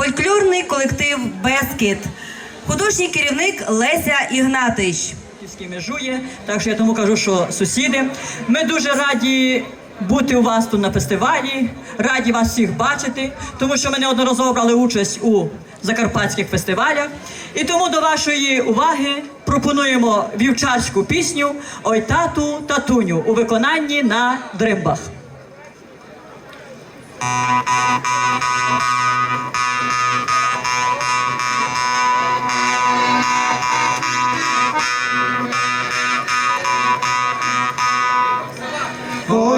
фольклорний колектив Бескіт, художній керівник Леся Ігнатич. Межує, так що я тому кажу, що сусіди. Ми дуже раді бути у вас тут на фестивалі, раді вас всіх бачити, тому що ми неодноразово брали участь у закарпатських фестивалях. І тому до вашої уваги пропонуємо вівчарську пісню Ой тату татуню у виконанні на дримбах.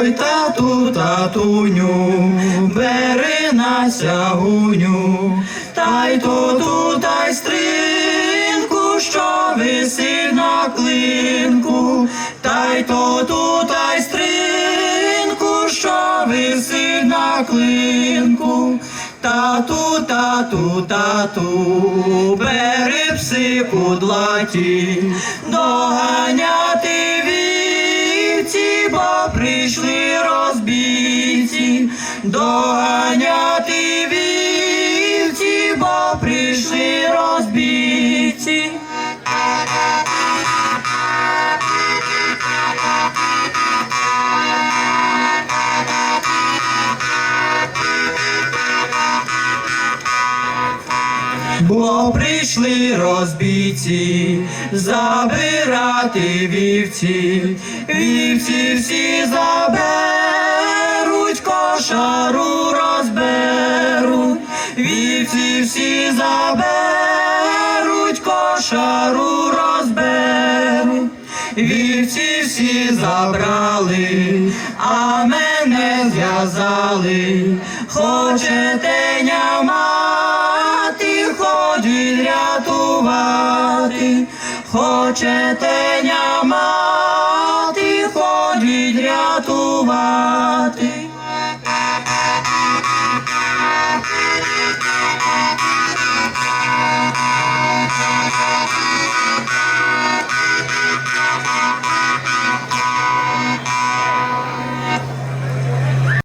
Ой, тату, татуню, бери на сягуню, та й ту та й стринку, що висить на клинку, та й ту та й стринку, що висить на клинку. Тату, тату, тату, бери пси кудлаті, доганяти прийшли розбійці, доганяти Бо прийшли розбійці забирати вівці, вівці всі заберуть, кошару розберуть, вівці всі заберуть, кошару розберуть. Вівці всі забрали, а мене зв'язали. Хочете хочете нямати.